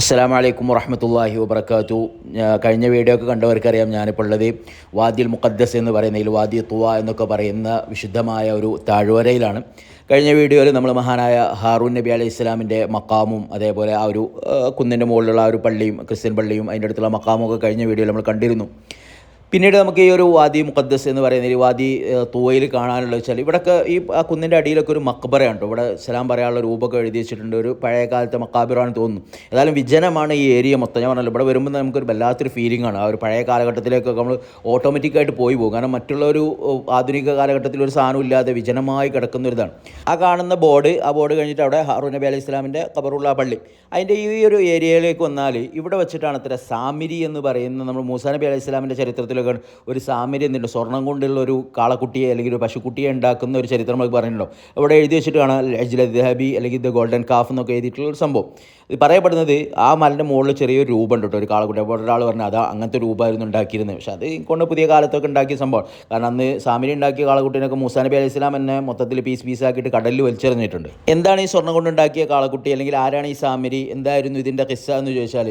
അസ്സാം വലൈക്കും വറഹമത്തല്ലാഹി വബർക്കാത്തു കഴിഞ്ഞ വീഡിയോ ഒക്കെ കണ്ടവർക്കറിയാം ഞാനിപ്പോൾ ഉള്ളത് വാദിൽ മുഖദ്ദസ് എന്ന് പറയുന്നതിൽ വാദി തുവ എന്നൊക്കെ പറയുന്ന വിശുദ്ധമായ ഒരു താഴ്വരയിലാണ്. കഴിഞ്ഞ വീഡിയോയിൽ നമ്മൾ മഹാനായ ഹാറൂൻ നബി അലൈഹി ഇസ്ലാമിന്റെ മക്കാമും അതേപോലെ ആ ഒരു കുന്നിന്റെ മുകളിലുള്ള ആ ഒരു പള്ളിയും ക്രിസ്ത്യൻ പള്ളിയും അതിന്റെ അടുത്തുള്ള മക്കാമും ഒക്കെ കഴിഞ്ഞ വീഡിയോയിൽ നമ്മൾ കണ്ടിരുന്നു. പിന്നീട് നമുക്ക് ഈ ഒരു വാദി മുഖദ്ദസ് എന്ന് പറയുന്ന ഈ വാദി തൂവയിൽ കാണാനുള്ള വെച്ചാൽ ഇവിടെയൊക്കെ ഈ ആ കുന്നിന്റെ അടിയിലൊക്കെ ഒരു മക്ബറയാണ് കേട്ടോ ഇവിടെ സലാം പറയാനുള്ള രൂപമൊക്കെ എഴുതി വെച്ചിട്ടുണ്ട്. ഒരു പഴയ കാലത്തെ മക്കാബിറാണെന്ന് തോന്നുന്നു. ഏതായാലും വിജനമാണ് ഈ ഏരിയ മൊത്തം. ഞാൻ പറഞ്ഞല്ലോ ഇവിടെ വരുമ്പോൾ നമുക്കൊരു വല്ലാത്തൊരു ഫീലിംഗ് ആണ്. ആ ഒരു പഴയ കാലഘട്ടത്തിലേക്കൊക്കെ നമ്മൾ ഓട്ടോമാറ്റിക്കായിട്ട് പോയി പോകും. കാരണം മറ്റുള്ള ഒരു ആധുനിക കാലഘട്ടത്തിൽ ഒരു സാധനം ഇല്ലാതെ വിജനമായി കിടക്കുന്ന ഒരു ഇതാണ്. ആ കാണുന്ന ബോർഡ് ആ ബോർഡ് കഴിഞ്ഞിട്ട് അവിടെ ഹാറൂൻ നബി അലൈഹി ഇസ്ലാമിന്റെ കബറുള്ള പള്ളി. അതിന്റെ ഈ ഒരു ഏരിയയിലേക്ക് വന്നാൽ ഇവിടെ വെച്ചിട്ടാണ് അത്ര സാമിരി എന്ന് പറയുന്ന നമ്മൾ മൂസാ നബി അലൈഹി ഇസ്ലാമിന്റെ ചരിത്രത്തിലൊക്കെ ഒരു സാമിരി എന്തുണ്ട്? സ്വർണം കൊണ്ടുള്ള ഒരു കാളക്കുട്ടിയെ അല്ലെങ്കിൽ ഒരു പശുക്കുട്ടിയെ ഉണ്ടാക്കുന്ന ഒരു ചരിത്രം നമുക്ക് പറഞ്ഞിട്ടുണ്ടോ അവിടെ എഴുതി വെച്ചിട്ട് കാണാം അജ്ല ദഹബി അല്ലെങ്കിൽ ദ ഗോൾഡൻ കാഫ് എന്നൊക്കെ എഴുതിയിട്ടുള്ള ഒരു സംഭവം. ഇത് പറയപ്പെടുന്നത് ആ മലന്റെ മുകളിൽ ചെറിയൊരു രൂപം ഉണ്ട് കേട്ടോ ഒരു കാളക്കുട്ടി. അപ്പോൾ ഒരാൾ പറഞ്ഞു അതാ അങ്ങനത്തെ രൂപമായിരുന്നു ഉണ്ടാക്കിയിരുന്നത്. പക്ഷേ അത് കൊണ്ട് പുതിയ കാലത്തൊക്കെ ഉണ്ടാക്കിയ സംഭവം കാരണം അന്ന് സാമിരി ഉണ്ടാക്കിയ കാളക്കുട്ടീനൊക്കെ മൂസാ നബി അലൈഹി ഇസ്ലാം എന്നെ മൊത്തത്തിൽ പീസ് പീസാക്കിയിട്ട് കടലിൽ വലിച്ചെറിഞ്ഞിട്ടുണ്ട്. എന്താണ് ഈ സ്വർണം കൊണ്ടുണ്ടാക്കിയ കാളക്കുട്ടി അല്ലെങ്കിൽ ആരാണ് ഈ സാമിരി എന്തായിരുന്നു ഇതിന്റെ കിസ്സ എന്ന് ചോദിച്ചാൽ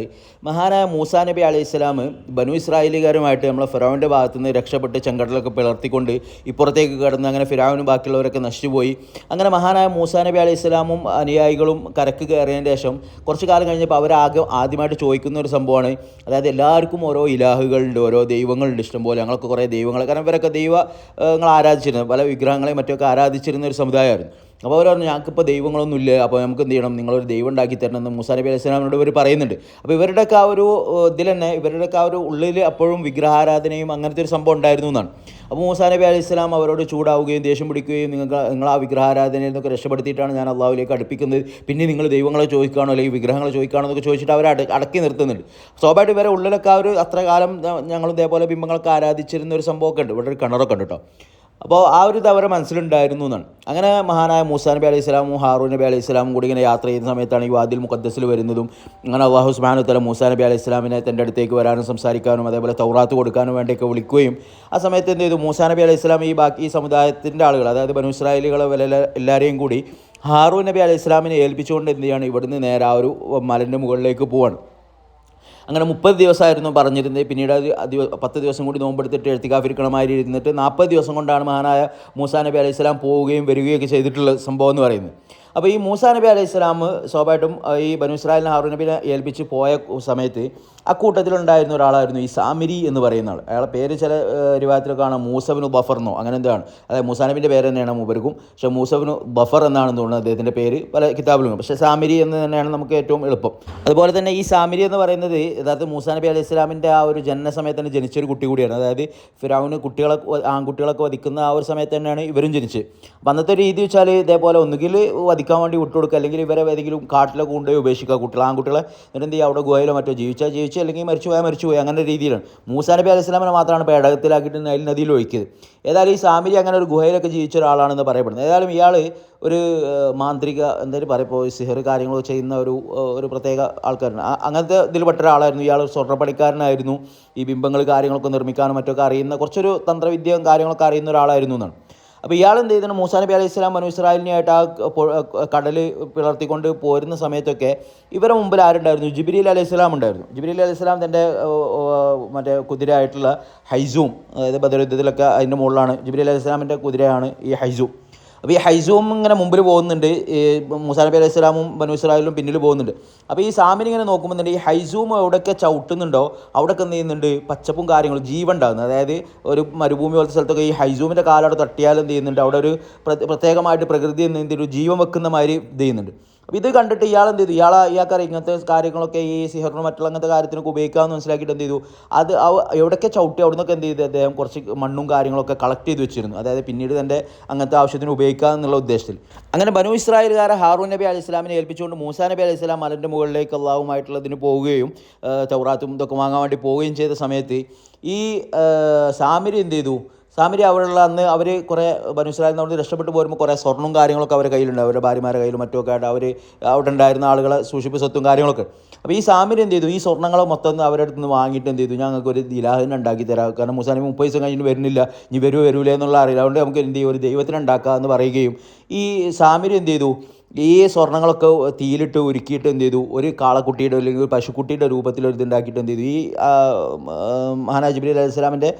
മഹാനായ മൂസാ നബി അലൈഹി ഇസ്ലാം ബനു ഇസ്രായേലുകാരുമായിട്ട് നമ്മളെ ഫിറോവിന്റെ ഭാഗത്തു നിന്ന് രക്ഷപ്പെട്ട് ചെങ്കടലൊക്കെ പിളർത്തിക്കൊണ്ട് ഇപ്പുറത്തേക്ക് കടന്ന് അങ്ങനെ ഫിറാവിനും ബാക്കിയുള്ളവരൊക്കെ നശിച്ചുപോയി. അങ്ങനെ മഹാനായ മൂസാ നബി അലൈഹി ഇസ്ലാമും അനുയായികളും കരക്ക് കയറിയതിന് ശേഷം കുറച്ച് കാലം കഴിഞ്ഞപ്പോൾ അവരാകെ ആദ്യമായിട്ട് ചോദിക്കുന്ന ഒരു സംഭവമാണ്. അതായത് എല്ലാവർക്കും ഓരോ ഇലാഹുകളുണ്ട് ഓരോ ദൈവങ്ങളുണ്ട് ഇഷ്ടംപോലെ. ഞങ്ങൾക്ക് കുറേ ദൈവങ്ങൾ കാരണം ഇവരൊക്കെ ദൈവങ്ങൾ ആരാധിച്ചിരുന്നു പല വിഗ്രഹങ്ങളെയും മറ്റൊക്കെ ആരാധിച്ചിരുന്ന ഒരു സമുദായമായിരുന്നു. അപ്പോൾ അവർ പറഞ്ഞു ഞങ്ങൾക്കിപ്പോൾ ദൈവങ്ങളൊന്നും ഇല്ല അപ്പോൾ നമുക്ക് എന്ത് ചെയ്യണം? നിങ്ങളൊരു ദൈവം ഉണ്ടാക്കി തരണം. എന്ന് മുസാ നബി അലൈഹി സ്വലാമിനോട് ഇവർ പറയുന്നുണ്ട്. അപ്പോൾ ഇവരുടെയൊക്കെ ആ ഒരു ഇതിൽ തന്നെ ഇവരുടെയൊക്കെ ആ ഒരു ഉള്ളിൽ അപ്പോഴും വിഗ്രഹാരാധനയും അങ്ങനത്തെ ഒരു സംഭവം ഉണ്ടായിരുന്നു എന്നാണ്. അപ്പോൾ മൂസാ നബി അലൈഹി സ്വലാം അവരോട് ചൂടാവുകയും ദേഷ്യം പിടിക്കുകയും നിങ്ങൾക്ക് നിങ്ങൾ ആ വിഗ്രഹാരാധനയിൽ നിന്നൊക്കെ രക്ഷപ്പെടുത്തിയിട്ടാണ് ഞാൻ അള്ളാഹുലേക്ക് അടുപ്പിക്കുന്നത്. പിന്നെ നിങ്ങൾ ദൈവങ്ങളെ ചോദിക്കുകയാണോ? അല്ലെങ്കിൽ വിഗ്രഹങ്ങളെ ചോദിക്കുകയാണോ? എന്നൊക്കെ ചോദിച്ചിട്ട് അവരെ അടക്കി നിർത്തുന്നുണ്ട്. സ്വാഭാവികമായിട്ട് ഇവരെ ഉള്ളിലൊക്കെ ആ ഒരു അത്ര കാലം ഞങ്ങൾ ഇതേപോലെ ബിംബങ്ങളൊക്കെ ആരാധിച്ചിരുന്ന ഒരു സംഭവമൊക്കെ ഉണ്ട്. ഇവിടെ ഒരു കിണറൊക്കെ ഉണ്ട് കേട്ടോ. അപ്പോൾ ആ ഒരു ഇത് അവരുടെ മനസ്സിലുണ്ടായിരുന്നു എന്നാണ്. അങ്ങനെ മഹാനായ മൂസാ നബി അലൈഹി സ്വലാമും ഹാറൂൻ നബി അലൈഹി സ്വലാമും കൂടി ഇങ്ങനെ യാത്ര ചെയ്യുന്ന സമയത്താണ് ഈ വാദിൽ മുഖദ്ദസിൽ വരുന്നതും അങ്ങനെ അള്ളാഹു സുബ്ഹാനഹു തല മൂസാ നബി അലൈഹി സ്വലാമിനെ തന്റെ അടുത്തേക്ക് വരാനും സംസാരിക്കാനും അതേപോലെ തൗറാത്ത് കൊടുക്കാനും വേണ്ടിയൊക്കെ വിളിക്കുകയും ആ സമയത്ത് എന്ത് ചെയ്തു? മൂസാ നബി അലൈഹി സ്വലാം ഈ ബാക്കി സമുദായത്തിന്റെ ആളുകൾ അതായത് ബനു ഇസ്രായേലികളെ എല്ലാവരെയും കൂടി ഹാറൂൻ നബി അലൈഹി സ്വലാമിനെ ഏൽപ്പിച്ചുകൊണ്ട് എന്ത് ചെയ്യാണ്? ഇവിടുന്ന് നേരെ ആ ഒരു മലന്റെ മുകളിലേക്ക് പോവാണ്. അങ്ങനെ മുപ്പത് ദിവസമായിരുന്നു പറഞ്ഞിരുന്നത്. പിന്നീട് പത്ത് ദിവസം കൂടി നോമ്പെടുത്തിട്ട് എഴുത്തിക്കാഫിരിക്കണമാതിരി ഇരുന്നിട്ട് നാൽപ്പത് ദിവസം കൊണ്ടാണ് മഹാനായ മൂസാ നബി അലൈഹി സ്വലാം പോവുകയും വരികയൊക്കെ ചെയ്തിട്ടുള്ള സംഭവം എന്ന് പറയുന്നത്. അപ്പോൾ ഈ മൂസാ നബി അലൈഹി ഇസ്ലാം സ്വാഭാവികമായിട്ടും ഈ ബനു ഇസ്രായേലിനെ ഹാറൂൻ നബിനെ ഏൽപ്പിച്ച് പോയ സമയത്ത് അക്കൂട്ടത്തിലുണ്ടായിരുന്ന ഒരാളായിരുന്നു ഈ സാമിരി എന്ന് പറയുന്ന ആൾ അയാളെ പേര് ചില രൂപത്തിൽ കാണാം മൂസബിനു ബഫർന്നോ അങ്ങനെ എന്താണ് അതായത് മൂസാ നബിന്റെ പേര് തന്നെയാണ് മൂപ്പർക്കും പക്ഷേ മൂസബിനു ബഫർ എന്നാണെന്ന് തോന്നുന്നത് അദ്ദേഹത്തിന്റെ പേര് പല കിതാബിലും പക്ഷേ സാമിരി എന്ന് തന്നെയാണ് നമുക്ക് ഏറ്റവും എളുപ്പം. അതുപോലെ തന്നെ ഈ സാമിരി എന്ന് പറയുന്നത് യഥാർത്ഥ മൂസാ നബി അലൈഹി ഇസ്ലാമിന്റെ ആ ഒരു ജനന സമയത്ത് തന്നെ ജനിച്ചൊരു കുട്ടി കൂടിയാണ്. അതായത് ഫിറാവിന് കുട്ടികളെ ആൺകുട്ടികളൊക്കെ വധിക്കുന്ന ആ ഒരു സമയത്ത് തന്നെയാണ് ഇവരും ജനിച്ചത്. അപ്പം അന്നത്തെ രീതി വെച്ചാൽ ഇതേപോലെ ഒന്നുകിൽ വധിക്കാൻ വേണ്ടി വിട്ടുകൊടുക്കുക അല്ലെങ്കിൽ ഇവരെ ഏതെങ്കിലും കാട്ടിലൊക്കെ കൊണ്ടുപോയി ഉപേക്ഷിക്കുക. കുട്ടികൾ ആൺകുട്ടികളെ എന്നിട്ട് എന്ത് ചെയ്യുക? അവിടെ ഗുഹയിലോ മറ്റോ ജീവിച്ചാൽ ജീവിച്ച് അല്ലെങ്കിൽ മരിച്ചു പോയാൽ മരിച്ചു പോയി അങ്ങനെ രീതിയിലാണ്. മൂസാ നബി അലൈഹി സ്വലാമിനെ മാത്രമാണ് പേടകത്തിലാക്കിയിട്ട് നൈൽ നദിയിൽ ഒഴിക്കിയത്. ഏതായാലും ഈ സാമിരി അങ്ങനെ ഒരു ഗുഹയിലൊക്കെ ജീവിച്ച ഒരാളാണെന്ന് പറയപ്പെടുന്നത്. ഏതായാലും ഇയാൾ ഒരു മാന്ത്രിക എന്തായാലും പറയപ്പോൾ സിഹർ കാര്യങ്ങളൊക്കെ ചെയ്യുന്ന ഒരു ഒരു പ്രത്യേക ആൾക്കാരാണ്. അങ്ങനത്തെ ഇതിൽപ്പെട്ട ഒരാളായിരുന്നു. ഇയാൾ സ്വർണപ്പണിക്കാരനായിരുന്നു. ഈ ബിംബങ്ങൾ കാര്യങ്ങളൊക്കെ നിർമ്മിക്കാനും മറ്റൊക്കെ അറിയുന്ന കുറച്ചൊരു തന്ത്രവിദ്യയും കാര്യങ്ങളൊക്കെ അറിയുന്ന ഒരാളായിരുന്നു എന്നാണ്. അപ്പോൾ ഇയാൾ എന്ത് ചെയ്തിട്ടുണ്ട് മൂസാ നബി അലൈഹി സ്വലാം മനു ഇസ്രായേലിനെയായിട്ട് ആ കടൽ പിളർത്തിക്കൊണ്ട് പോരുന്ന സമയത്തൊക്കെ ഇവരെ മുമ്പിൽ ആരുണ്ടായിരുന്നു? ജിബിരിൽ അലൈഹി സ്വലാം ഉണ്ടായിരുന്നു. ജിബിരിൽ അലൈഹി സ്വലാം തന്റെ മറ്റേ കുതിരയായിട്ടുള്ള ഹൈസൂം അതായത് ബദറുദ്ധത്തിലൊക്കെ അതിന്റെ മുകളിലാണ്. ജിബിരി അലൈഹി സ്വലാമിന്റെ കുതിരയാണ് ഈ ഹൈസൂം. അപ്പോൾ ഈ ഹൈസൂം ഇങ്ങനെ മുമ്പിൽ പോകുന്നുണ്ട് മുസാ നബി അലൈഹി സ്വലാമും ബനു ഇസ്രായേലും പിന്നിൽ പോകുന്നുണ്ട്. അപ്പോൾ ഈ സാമിന് ഇങ്ങനെ നോക്കുമ്പോൾ ഈ ഹൈസൂം എവിടെയൊക്കെ ചവിട്ടുന്നുണ്ടോ അവിടെയൊക്കെ എന്ത് ചെയ്യുന്നുണ്ട്? പച്ചപ്പും കാര്യങ്ങളും ജീവൻ ഉണ്ടാകുന്നത് അതായത് ഒരു മരുഭൂമി പോലത്തെ സ്ഥലത്തൊക്കെ ഈ ഹൈസൂമിന്റെ കാലവിടെ തട്ടിയാൽ എന്ത് ചെയ്യുന്നുണ്ട്? അവിടെ ഒരു പ്രത്യേകമായിട്ട് പ്രകൃതി എന്ത് ചെയ്യുന്നുണ്ട്? ജീവൻ വെക്കുന്ന മാതിരി ഇത് ചെയ്യുന്നുണ്ട്. അപ്പോൾ ഇത് കണ്ടിട്ട് ഇയാൾ എന്ത് ചെയ്തു? ഇയാൾ ഇയാൾക്കറിയാം ഇങ്ങനത്തെ കാര്യങ്ങളൊക്കെ ഈ സിഹറിനും മറ്റുള്ള അങ്ങനത്തെ കാര്യത്തിനൊക്കെ ഉപയോഗിക്കാമെന്ന് മനസ്സിലാക്കിയിട്ട് എന്ത് ചെയ്തു? അത് എവിടെയൊക്കെ ചവിട്ടി അവിടെ നിന്നൊക്കെ എന്ത് ചെയ്തു? അദ്ദേഹം കുറച്ച് മണ്ണും കാര്യങ്ങളൊക്കെ കളക്ട് ചെയ്ത് വെച്ചിരുന്നു. അതായത് പിന്നീട് തന്റെ അങ്ങനത്തെ ആവശ്യത്തിന് ഉപയോഗിക്കുക എന്നുള്ള ഉദ്ദേശത്തിൽ. അങ്ങനെ ബനു ഇസ്രായേൽകാരെ ഹാറൂൻ നബി അലി ഇസ്ലാമിനെ ഏൽപ്പിച്ചുകൊണ്ട് മൂസാ നബി അലി ഇസ്ലാം മലന്റെ മുകളിലേക്ക് അള്ളാഹുമായിട്ടുള്ളതിന് പോവുകയും ചൗറാത്തും ഇതൊക്കെ വാങ്ങാൻ വേണ്ടി പോവുകയും ചെയ്ത സമയത്ത് ഈ സാമിരി എന്ത് ചെയ്തു? സാമിരി അവിടെയുള്ള അന്ന് അവർ കുറേ മനുഷ്യരായി നിന്ന് രക്ഷപ്പെട്ടു പോരുമ്പോൾ കുറേ സ്വർണവും കാര്യങ്ങളൊക്കെ അവരുടെ കയ്യിലുണ്ട്. അവരുടെ ഭാര്യമാരുടെ കയ്യിലും മറ്റുമൊക്കെ ആയിട്ട് അവർ അവിടെ ഉണ്ടായിരുന്ന ആളുകളെ സൂക്ഷിപ്പ് സ്വത്തും കാര്യങ്ങളൊക്കെ. അപ്പോൾ ഈ സാമിരി എന്ത് ചെയ്തു? ഈ സ്വർണങ്ങളെ മൊത്തം അവരുടെ അടുത്ത് നിന്ന് വാങ്ങിയിട്ട് എന്ത് ചെയ്തു? ഞങ്ങൾക്ക് ഒരു ദിലാഹിനെ ഉണ്ടാക്കി തരാം. കാരണം മുസാനി മുപ്പത് ദിവസം കഴിഞ്ഞിട്ട് വരുന്നില്ല. ഇനി വരുമോ വരൂലേ എന്നുള്ള അറിയില്ല. അതുകൊണ്ട് നമുക്ക് എന്ത് ചെയ്യും? ഒരു ദൈവത്തിന് ഉണ്ടാക്കുക എന്ന് പറയുകയും ഈ സാമിരി എന്ത് ചെയ്തു? ഈ സ്വർണങ്ങളൊക്കെ തീയിലിട്ട് ഉരുക്കിയിട്ട് എന്ത് ചെയ്തു? ഒരു കാളക്കുട്ടിയുടെ അല്ലെങ്കിൽ ഒരു പശുക്കുട്ടിയുടെ രൂപത്തിൽ ഒരു ഇതുണ്ടാക്കിയിട്ട് എന്ത് ചെയ്തു? ഈ ആ, ആ, മഹാനാജ് ജിബ്രീൽ അലൈഹി സ്വലാമിന്റെ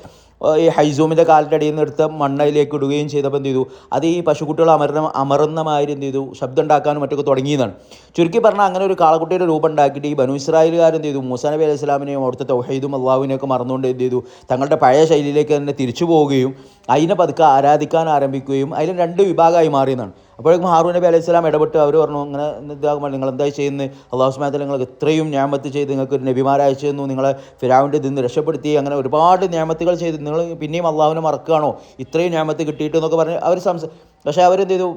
ഈ ഹൈസൂമിന്റെ കാലിന്റെ നിന്ന് എടുത്ത് മണ്ണയിലേക്ക് ഇടുകയും ചെയ്തപ്പോൾ എന്ത് ചെയ്തു? അത് ഈ പശുക്കുട്ടികൾ അമരണ അമറുന്ന മാതിരി എന്ത് ചെയ്തു? ശബ്ദം ഉണ്ടാക്കാനും മറ്റൊക്കെ തുടങ്ങിയതാണ് ചുരുക്കി പറഞ്ഞാൽ അങ്ങനെ ഒരു കാളക്കുട്ടിയുടെ രൂപം ഉണ്ടാക്കിയിട്ട് ഈ ബനു ഇസ്രായേലുകാർ എന്ത് ചെയ്തു? മൂസാ നബി അലൈഹി സ്വലാമിനെയും അവിടുത്തെ തൗഹീദും അള്ളാഹുവിനെയൊക്കെ മറന്നുകൊണ്ട് എന്ത് ചെയ്തു? തങ്ങളുടെ പഴയ ശൈലിയിലേക്ക് തന്നെ തിരിച്ചു പോവുകയും അതിനെ പതുക്കെ ആരാധിക്കാൻ ആരംഭിക്കുകയും അതിൽ രണ്ട് വിഭാഗമായി മാറിയെന്നാണ്. അപ്പോഴേക്കും ഹാറൂൻ നബി അലൈഹി സ്വലാം ഇടപെട്ട് അവർ പറഞ്ഞു അങ്ങനെ ഇതാകുമ്പോൾ നിങ്ങൾ എന്താ ചെയ്യുന്നത് അള്ളാഹു സ്മാത്തിൽ നിങ്ങൾക്ക് ഇത്രയും ഞാമത്ത് ചെയ്ത് നിങ്ങൾക്ക് ഒരു നബിമാരെ അയച്ചു നിങ്ങളെ ഫിരാവിന്റെ നിന്ന് രക്ഷപ്പെടുത്തി അങ്ങനെ ഒരുപാട് ഞാമത്തുകൾ ചെയ്ത് നിങ്ങൾ പിന്നെയും അള്ളാഹുവിനെ മറക്കുകയാണോ? ഇത്രയും ഞാമത്ത് കിട്ടിയിട്ട് എന്നൊക്കെ പറഞ്ഞ് അവർ സംസ പക്ഷേ അവരെന്ത് ചെയ്തു?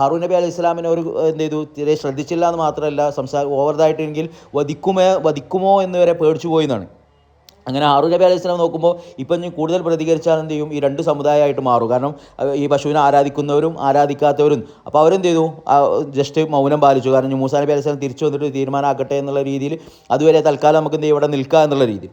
ഹാറു നബി അലൈഹി സ്വലാമിനെ ഒരു എന്ത് ചെയ്തു? തീരെ ശ്രദ്ധിച്ചില്ല എന്ന് മാത്രമല്ല സംസാരം ഓവർതായിട്ടെങ്കിൽ വധിക്കുമോ വധിക്കുമോ എന്ന് വരെ പേടിച്ചു പോയി എന്നാണ്. അങ്ങനെ ഹാറൂൻ നബി അലൈഹി സ്വലാം നോക്കുമ്പോൾ ഇപ്പം ഇനി കൂടുതൽ പ്രതികരിച്ചാൽ എന്ത് ചെയ്യും? ഈ രണ്ട് സമുദായമായിട്ട് മാറും. കാരണം ഈ പശുവിനെ ആരാധിക്കുന്നവരും ആരാധിക്കാത്തവരും. അപ്പോൾ അവരെന്ത് ചെയ്തു? ജസ്റ്റ് മൗനം പാലിച്ചു. കാരണം മൂസാ നബി അലൈഹി സ്വലം തിരിച്ചു വന്നിട്ട് തീരുമാനമാക്കട്ടെ എന്നുള്ള രീതിയിൽ അതുവരെ തൽക്കാലം നമുക്ക് എന്ത് ഇവിടെ നിൽക്കുക എന്നുള്ള രീതി.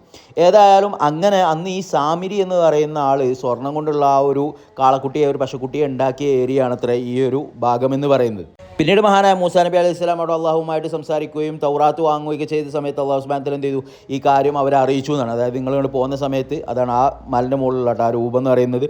ഏതായാലും അങ്ങനെ അന്ന് ഈ സാമിരി എന്ന് പറയുന്ന ആൾ സ്വർണം കൊണ്ടുള്ള ആ ഒരു കാളക്കുട്ടിയെ ഒരു പശുക്കുട്ടിയെ ഉണ്ടാക്കിയ ഏരിയ ആണ് അത്ര ഈ ഒരു ഭാഗമെന്ന് പറയുന്നത്. പിന്നീട് മഹാനായ മൂസാ നബി അലൈഹി സ്വലാം അവിടെ അള്ളാഹുമായിട്ട് സംസാരിക്കുകയും തൗറാത്ത് വാങ്ങുകയൊക്കെ ചെയ്ത സമയത്ത് അള്ളാഹു സുബാനത്തിൽ എന്ത് ചെയ്തു? ഈ കാര്യം അവരെ അറിയിച്ചു എന്നാണ്. അതായത് നിങ്ങൾ ഇങ്ങോട്ട് പോകുന്ന സമയത്ത് അതാണ് ആ മലിന്റെ മുകളിലുള്ള ആ രൂപം എന്ന് പറയുന്നത്.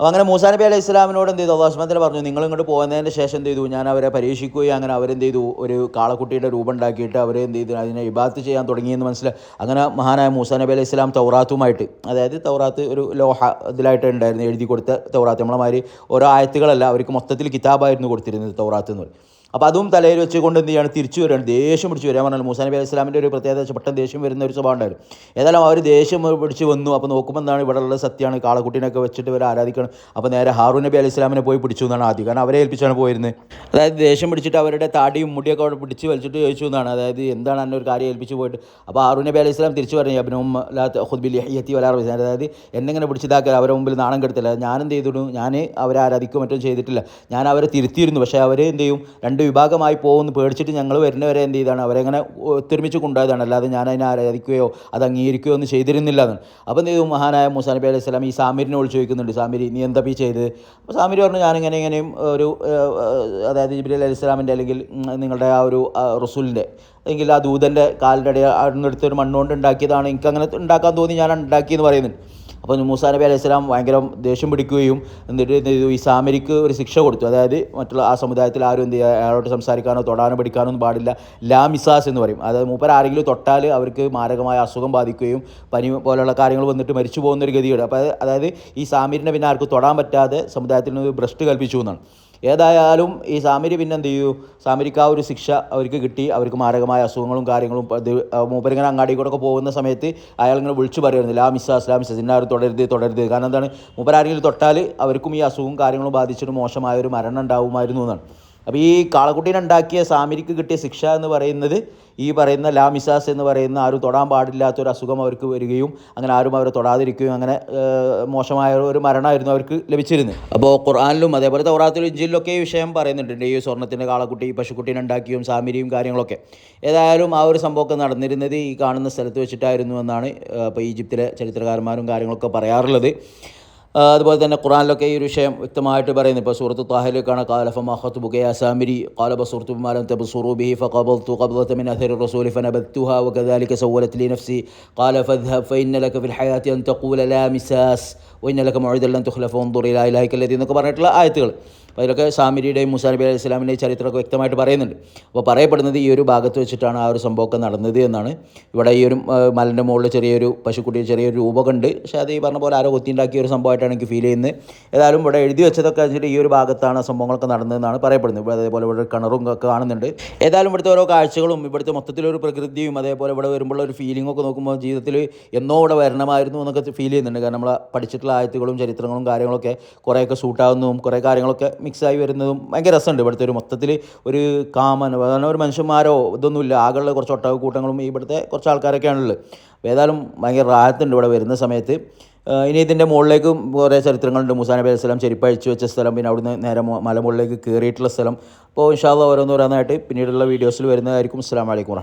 അപ്പോൾ അങ്ങനെ മൂസാ നബി അലൈഹി ഇസ്ലാമിനോട് എന്ത് ചെയ്തു? അള്ളാഹു സുബാനത്തിൽ പറഞ്ഞു നിങ്ങൾ ഇങ്ങോട്ട് പോകുന്നതിന് ശേഷം എന്ത് ചെയ്തു? ഞാൻ അവരെ പരീക്ഷിക്കുകയും അങ്ങനെ അവരെന്ത് ചെയ്തു? ഒരു കാളക്കുട്ടിയുടെ രൂപം ഉണ്ടാക്കിയിട്ട് അവരെ എന്ത് ചെയ്തു? അതിനെ ഇബാത്ത് ചെയ്യാൻ തുടങ്ങിയെന്ന് മനസ്സിലായി. അങ്ങനെ മഹാനായ മൂസാ നബി അലൈഹി ഇസ്ലാം തൗറാത്തുമായിട്ട് അതായത് തൗറാത്ത് ഒരു ലോഹ ഇതിലായിട്ട് ഉണ്ടായിരുന്നു എഴുതി കൊടുത്ത തൗറാത്ത്. നമ്മളെ മാതിരി ഓരോ ആയത്തുകളല്ല അവർക്ക് മൊത്തത്തിൽ കിതാബായിരുന്നു കൊടുത്തിരുന്നത് തൗറാത്ത് എന്ന് പറയും. അപ്പോൾ അതും തലയിൽ വെച്ചുകൊണ്ട് എന്ത് ചെയ്യാണ്? തിരിച്ചു വരികയാണ്. ദേഷ്യം പിടിച്ച് വരാൻ പറഞ്ഞാൽ മൂസാ നബി അലൈഹി സ്വലാമിന്റെ ഒരു പ്രത്യേകത പെട്ടെന്ന് ദേഷ്യം വരുന്ന ഒരു സ്വഭാവം ഉണ്ടായിരുന്നു. ഏതായാലും അവർ ദേഷ്യം പിടിച്ച് വന്നു. അപ്പോൾ നോക്കുമ്പോൾ എന്താണ്? ഇവിടെ ഉള്ള സത്യമാണ്. കാളക്കുട്ടീനൊക്കെ വെച്ചിട്ട് ഇവരെ ആരാധിക്കണം. അപ്പോൾ നേരെ ഹാറൂ നബി അലൈഹി സ്വലാമിനെ പോയി പിടിച്ചു എന്നാണ് ആദ്യം. കാരണം അവരെ ഏൽപ്പിച്ചാണ് പോയിരുന്നത്. അതായത് ദേഷ്യം പിടിച്ചിട്ട് അവരുടെ താടിയും മുടിയൊക്കെ അവിടെ പിടിച്ച് വലിച്ചിട്ട് ചോദിച്ചു എന്നാണ്. അതായത് എന്താണ് എന്നെ ഒരു കാര്യം ഏൽപ്പിച്ച് പോയിട്ട്? അപ്പോൾ ഹാറൂ നബി അലൈഹി സ്വലാം തിരിച്ചു പറഞ്ഞു അബിനും ഹുദ്ബിൽ ഹയ്യത്തി വലാർ അതായത് എന്നെങ്ങനെ പിടിച്ചിതാക്കുക അവരെ മുമ്പിൽ നാണം കെടുത്തില്ല ഞാനെന്ത് ചെയ്തിടും? ഞാൻ അവരെ ആരാധിക്കുകയോ മറ്റും ചെയ്തിട്ടില്ല. ഞാൻ അവരെ തിരുത്തിയിരുന്നു. പക്ഷേ അവർ എന്ത് ചെയ്യും? രണ്ട് വിഭാഗമായി പോകുമെന്ന് പേടിച്ചിട്ട് ഞങ്ങൾ വരുന്നവരെ എന്ത് ചെയ്താണ്? അവരെങ്ങനെ ഒത്തൊരുമിച്ച് കൊണ്ടുപോയതാണ്. അല്ലാതെ ഞാൻ അതിനെ ആരാധിക്കുകയോ അത് അംഗീകരിക്കുകയോ ഒന്നും ചെയ്തിരുന്നില്ല എന്ന്. അപ്പോൾ എന്ത് ചെയ്തു? മഹാനായ മൂസാ നബി അലൈഹി സ്വലാം ഈ സാമിരിനെ വിളിച്ച് ചോദിക്കുന്നുണ്ട്. സാമിരി നീ എന്താ പീ ചെയ്ത് അപ്പോൾ സാമിരി പറഞ്ഞു ഞാനിങ്ങനെ ഇങ്ങനെയും ഒരു അതായത് ജിബിലി അലൈഹി സ്വലാമിന്റെ അല്ലെങ്കിൽ നിങ്ങളുടെ ആ ഒരു റസൂലിന്റെ അല്ലെങ്കിൽ ആ ദൂതന്റെ കാലിന്റെ ഇടയിൽ അടുന്നെടുത്തൊരു മണ്ണുകൊണ്ട് ഉണ്ടാക്കിയതാണ്. എനിക്ക് അങ്ങനെ ഉണ്ടാക്കാൻ തോന്നി ഞാൻ ഉണ്ടാക്കിയെന്ന് പറയുന്നുണ്ട്. അപ്പോൾ മൂസാ നബി അലൈഹി സ്വലാം ഭയങ്കര ദേഷ്യം പിടിക്കുകയും എന്നിട്ട് ഈ സാമരിക്ക് ഒരു ശിക്ഷ കൊടുത്തു. അതായത് മറ്റുള്ള ആ സമുദായത്തിൽ ആരും എന്ത് അയാളോട് സംസാരിക്കാനോ തൊടാനോ പിടിക്കാനോ ഒന്നും പാടില്ല. ലാ മിസാസ് എന്ന് പറയും. അതായത് മൂപ്പർ ആരെങ്കിലും തൊട്ടാൽ അവർക്ക് മാരകമായ അസുഖം ബാധിക്കുകയും പനി പോലെയുള്ള കാര്യങ്ങൾ വന്നിട്ട് മരിച്ചു പോകുന്ന ഒരു ഗതിയുണ്ട് അപ്പോൾ അതായത് ഈ സാമിരിനെ പിന്നെ ആർക്കും തൊടാൻ പറ്റാതെ സമുദായത്തിൽ നിന്ന് ഭ്രഷ്ട് കൽപ്പിച്ചു എന്നാണ്. ഏതായാലും ഈ സാമിരി പിന്നെ എന്ത് ചെയ്യൂ സാമിരിക്ക് ആ ഒരു ശിക്ഷ അവർക്ക് കിട്ടി. അവർക്ക് മാരകമായ അസുഖങ്ങളും കാര്യങ്ങളും മൂപ്പരിങ്ങനെ അങ്ങാടി കൂടെ ഒക്കെ പോകുന്ന സമയത്ത് അയാൾ ഇങ്ങനെ വിളിച്ചു പറയുന്നത് ലാ മിസ്സാസ് ലാ മിസ്സാസ് ഇന്നാരും തുടരുത് തുടരുത്. കാരണം എന്താണ്? മൂപ്പരാരെങ്കിലും തൊട്ടാൽ അവർക്കും ഈ അസുഖവും കാര്യങ്ങളും ബാധിച്ചിട്ട് മോശമായ ഒരു മരണം ഉണ്ടാവുമായിരുന്നു എന്നാണ്. അപ്പോൾ ഈ കാളക്കുട്ടീനെ ഉണ്ടാക്കിയ സാമിരിക്ക് കിട്ടിയ ശിക്ഷ എന്ന് പറയുന്നത് ഈ പറയുന്ന ലാമിസാസ് എന്ന് പറയുന്ന ആരും തൊടാൻ പാടില്ലാത്ത ഒരു അസുഖം അവർക്ക് വരികയും അങ്ങനെ ആരും അവരെ തൊടാതിരിക്കുകയും അങ്ങനെ മോശമായ ഒരു മരണമായിരുന്നു അവർക്ക് ലഭിച്ചിരുന്നത്. അപ്പോൾ ഖുർആാനിലും അതേപോലെ തൗറാത്തിലും ഇഞ്ചിലൊക്കെ ഈ വിഷയം പറയുന്നുണ്ട്. ഈ സ്വർണത്തിന്റെ കാളക്കുട്ടി പശുക്കുട്ടീനെ ഉണ്ടാക്കിയും സാമിരിയും കാര്യങ്ങളൊക്കെ. ഏതായാലും ആ ഒരു സംഭവമൊക്കെ നടന്നിരുന്നത് ഈ കാണുന്ന സ്ഥലത്ത് വെച്ചിട്ടായിരുന്നു എന്നാണ് അപ്പോൾ ഈജിപ്തിലെ ചരിത്രകാരന്മാരും കാര്യങ്ങളൊക്കെ പറയാറുള്ളത്. അതുപോലെ തന്നെ ഖുറാനിലൊക്കെ ഈ ഒരു വിഷയം വ്യക്തമായിട്ട് പറയുന്നു. ഇപ്പോൾ സുഹൃത്ത് താഹിൽ കാലഫ മഹത്ത് ഫമാഹത്ത് ബുഗെ അസാമിരി കാല ബസുഹത്തു മാലം തബ്സുറു ബിഹി ഫഖബൽത്തു ഖബ്ലത മിൻ അഥരി റസൂൽ ഫനബത്തുഹ വകദാലിക സവലത് ലി നഫ്സി. ഖാല ഫദ്ഹബ് ഫഇന്ന ലക ഫിൽ ഹയാത്തി അൻ തഖൂല ലാ മിസാസ്. വഇന്ന ലക മൗഇദൻ ലൻ തുഖ്ലഫ വൻദുർ ഇലാഹിക എന്നൊക്കെ പറഞ്ഞിട്ടുള്ള ആയത്തുകൾ. അപ്പോൾ അതിലൊക്കെ സാമിരിയുടെയും മുസാ നബി അലൈഹി ഇസ്ലാമിന്റെയും ചരിത്രമൊക്കെ വ്യക്തമായിട്ട് പറയുന്നുണ്ട്. അപ്പോൾ പറയപ്പെടുന്നത് ഈ ഒരു ഭാഗത്ത് വെച്ചിട്ടാണ് ആ ഒരു സംഭവമൊക്കെ നടന്നത് എന്നാണ്. ഇവിടെ ഈ ഒരു മലന്റെ മുകളിൽ ചെറിയൊരു പശുക്കുട്ടി ചെറിയൊരു രൂപമൊക്കെ ഉണ്ട്. പക്ഷേ അത് ഈ പറഞ്ഞ പോലെ ആരോ കൊത്തിയുണ്ടാക്കിയ ഒരു സംഭവമായിട്ട് സംഭവമായിട്ടാണ് എനിക്ക് ഫീൽ ചെയ്യുന്നത്. ഏതായാലും ഇവിടെ എഴുതി വെച്ചതൊക്കെ വെച്ചിട്ട് ഈ ഒരു ഭാഗത്താണ് സംഭവങ്ങളൊക്കെ നടന്നതെന്നാണ് പറയപ്പെടുന്നത്. ഇവിടെ അതേപോലെ ഇവിടെ കിണറും ഒക്കെ കാണുന്നുണ്ട്. ഏതായാലും ഇവിടുത്തെ ഓരോ കാഴ്ചകളും ഇവിടുത്തെ മൊത്തത്തിലൊരു പ്രകൃതിയും അതേപോലെ ഇവിടെ വരുമ്പോൾ ഒരു ഫീലിംഗ് ഒക്കെ നോക്കുമ്പോൾ ജീവിതത്തിൽ എന്നോ ഇവിടെ വരണമായിരുന്നു എന്നൊക്കെ ഫീൽ ചെയ്യുന്നുണ്ട്. കാരണം നമ്മൾ പഠിച്ചിട്ടുള്ള ആയത്തുകളും ചരിത്രങ്ങളും കാര്യങ്ങളൊക്കെ കുറേയൊക്കെ സൂട്ടാവുന്നതും കുറേ കാര്യങ്ങളൊക്കെ മിക്സായി വരുന്നതും ഭയങ്കര രസമുണ്ട്. ഇവിടുത്തെ ഒരു മൊത്തത്തിൽ ഒരു കാമൻ കാരണം ഒരു മനുഷ്യന്മാരോ ഇതൊന്നുമില്ല. ആകെയുള്ള കുറച്ച് ഒട്ടക കൂട്ടങ്ങളും ഇവിടുത്തെ കുറച്ച് ആൾക്കാരൊക്കെയാണുള്ളത്. ഏതായാലും ഭയങ്കര റാഹത്തുണ്ട് ഇവിടെ വരുന്ന സമയത്ത്. ഇനി ഇതിന്റെ മുകളിലേക്കും കുറേ ചരിത്രങ്ങളുണ്ട്. മുസാ നബി അലൈഹി സ്വലം ചെരിപ്പ് അഴിച്ചു വെച്ച സ്ഥലം പിന്നെ അവിടുന്ന് നേരെ മലമുകളിലേക്ക് മല കയറിയിട്ടുള്ള സ്ഥലം. അപ്പോൾ ഇൻഷാല്ല ഓരോന്നോരോന്നായിട്ട് പിന്നീടുള്ള വീഡിയോസിൽ വരുന്നതായിരിക്കും. അസ്സാം വലൈക്കും